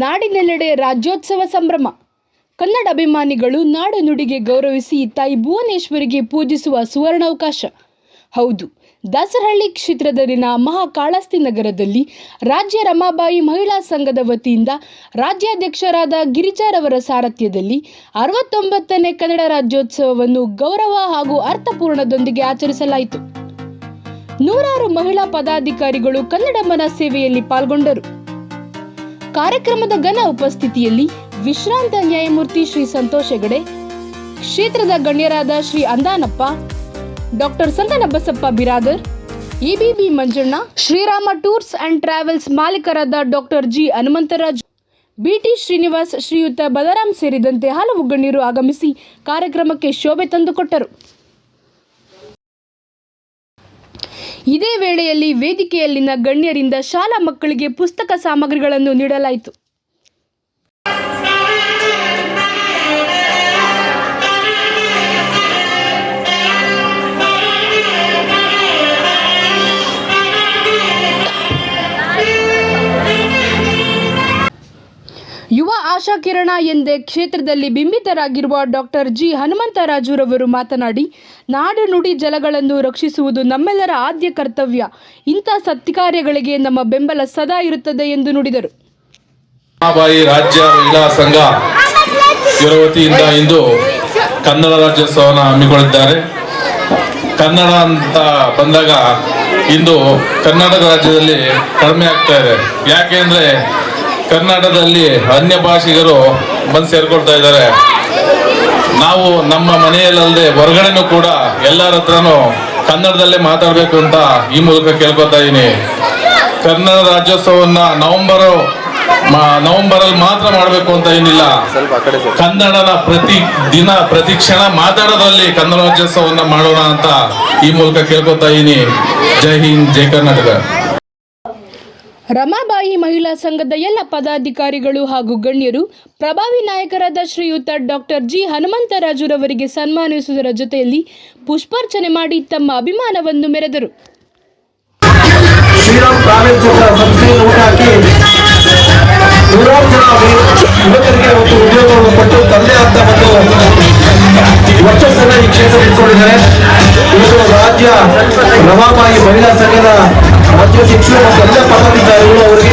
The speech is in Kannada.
ನಾಡಿನೆಲ್ಲೆಡೆ ರಾಜ್ಯೋತ್ಸವ ಸಂಭ್ರಮ. ಕನ್ನಡ ಅಭಿಮಾನಿಗಳು ನಾಡು ನುಡಿಗೆ ಗೌರವಿಸಿ ತಾಯಿ ಭುವನೇಶ್ವರಿಗೆ ಪೂಜಿಸುವ ಸುವರ್ಣಾವಕಾಶ. ಹೌದು, ದಾಸರಹಳ್ಳಿ ಕ್ಷೇತ್ರದಲ್ಲಿನ ಮಹಾಕಾಳಸ್ತಿ ನಗರದಲ್ಲಿ ರಾಜ್ಯ ರಮಾಬಾಯಿ ಮಹಿಳಾ ಸಂಘದ ವತಿಯಿಂದ ರಾಜ್ಯಾಧ್ಯಕ್ಷರಾದ ಗಿರಿಜಾರವರ ಸಾರಥ್ಯದಲ್ಲಿ ಅರವತ್ತೊಂಬತ್ತನೇ ಕನ್ನಡ ರಾಜ್ಯೋತ್ಸವವನ್ನು ಗೌರವ ಹಾಗೂ ಅರ್ಥಪೂರ್ಣದೊಂದಿಗೆ ಆಚರಿಸಲಾಯಿತು. ನೂರಾರು ಮಹಿಳಾ ಪದಾಧಿಕಾರಿಗಳು ಕನ್ನಡ ಮನ ಸೇವೆಯಲ್ಲಿ ಪಾಲ್ಗೊಂಡರು. ಕಾರ್ಯಕ್ರಮದ ಘನ ಉಪಸ್ಥಿತಿಯಲ್ಲಿ ವಿಶ್ರಾಂತ ನ್ಯಾಯಮೂರ್ತಿ ಶ್ರೀ ಸಂತೋಷ್ ಹೆಗಡೆ, ಕ್ಷೇತ್ರದ ಗಣ್ಯರಾದ Shri Andanappa, doctor Santana Basappa Biradar ಇಬಿಬಿ Manjanna, Shrirama tours and travels ಮಾಲೀಕರಾದ doctor G Hanumantharaj, BT Srinivas Shriyuta Balaram ಸೇರಿದಂತೆ ಹಲವು ಗಣ್ಯರು ಆಗಮಿಸಿ ಕಾರ್ಯಕ್ರಮಕ್ಕೆ ಶೋಭೆ ತಂದುಕೊಟ್ಟರು. ಇದೇ ವೇಳೆಯಲ್ಲಿ ವೇದಿಕೆಯಲ್ಲಿನ ಗಣ್ಯರಿಂದ ಶಾಲಾ ಮಕ್ಕಳಿಗೆ ಪುಸ್ತಕ ಸಾಮಗ್ರಿಗಳನ್ನು ನೀಡಲಾಯಿತು. ಯುವ ಆಶಾಕಿರಣ ಎಂದೇ ಕ್ಷೇತ್ರದಲ್ಲಿ ಬಿಂಬಿತರಾಗಿರುವ ಡಾಕ್ಟರ್ ಜಿ ಹನುಮಂತರಾಜುರವರು ಮಾತನಾಡಿ, ನಾಡು ನುಡಿ ಜಲಗಳನ್ನು ರಕ್ಷಿಸುವುದು ನಮ್ಮೆಲ್ಲರ ಆದ್ಯ ಕರ್ತವ್ಯ. ಇಂಥ ಸತ್ಕಾರ್ಯಗಳಿಗೆ ನಮ್ಮ ಬೆಂಬಲ ಸದಾ ಇರುತ್ತದೆ ಎಂದು ನುಡಿದರು. ರಾಜ್ಯ ಮಹಿಳಾ ಸಂಘ ವತಿಯಿಂದ ಇಂದು ಕನ್ನಡ ರಾಜ್ಯೋತ್ಸವನ ಹಮ್ಮಿಕೊಂಡಿದ್ದಾರೆ ಕನ್ನಡ ಅಂತ ಬಂದಾಗ ಇಂದು ಕರ್ನಾಟಕ ರಾಜ್ಯದಲ್ಲಿ ಕಡಿಮೆ ಆಗ್ತಾ ಇದೆ. ಯಾಕೆಂದ್ರೆ ಕನ್ನಡದಲ್ಲಿ ಅನ್ಯ ಭಾಷಿಗರು ಬಂದು ಸೇರ್ಕೊಳ್ತಾ ಇದ್ದಾರೆ. ನಾವು ನಮ್ಮ ಮನೆಯಲ್ಲದೆ ಹೊರಗಡೆನೂ ಕೂಡ ಎಲ್ಲರ ಹತ್ರನೂ ಕನ್ನಡದಲ್ಲೇ ಮಾತಾಡಬೇಕು ಅಂತ ಈ ಮೂಲಕ ಕೇಳ್ಕೊತಾ ಇದ್ದೀನಿ ಕನ್ನಡ ರಾಜ್ಯೋತ್ಸವವನ್ನು ನವೆಂಬರ್ ನವೆಂಬರ್ ಅಲ್ಲಿ ಮಾತ್ರ ಮಾಡಬೇಕು ಅಂತ ಏನಿಲ್ಲ. ಕನ್ನಡನ ಪ್ರತಿ ದಿನ, ಪ್ರತಿ ಕ್ಷಣ ಮಾತಾಡೋದ್ರಲ್ಲಿ ಕನ್ನಡ ರಾಜ್ಯೋತ್ಸವವನ್ನು ಮಾಡೋಣ ಅಂತ ಈ ಮೂಲಕ ಕೇಳ್ಕೊತಾ ಇದ್ದೀನಿ ಜೈ ಹಿಂದ್, ಜೈ ಕರ್ನಾಟಕ. ರಮಾಬಾಯಿ ಮಹಿಳಾ ಸಂಘದ ಎಲ್ಲ ಪದಾಧಿಕಾರಿಗಳು ಹಾಗೂ ಗಣ್ಯರು, ಪ್ರಭಾವಿ ನಾಯಕರಾದ ಶ್ರೀಯುತ ಡಾಕ್ಟರ್ ಜಿ ಹನುಮಂತರಾಜುರವರಿಗೆ ಸನ್ಮಾನಿಸುವುದರ ಜೊತೆಯಲ್ಲಿ ಪುಷ್ಪಾರ್ಚನೆ ಮಾಡಿ ತಮ್ಮ ಅಭಿಮಾನವನ್ನು ಮೆರೆದರು. ರಾಜ್ಯ ರಮಾಬಾಯಿ ಮಹಿಳಾ ಸಂಘದ sexual,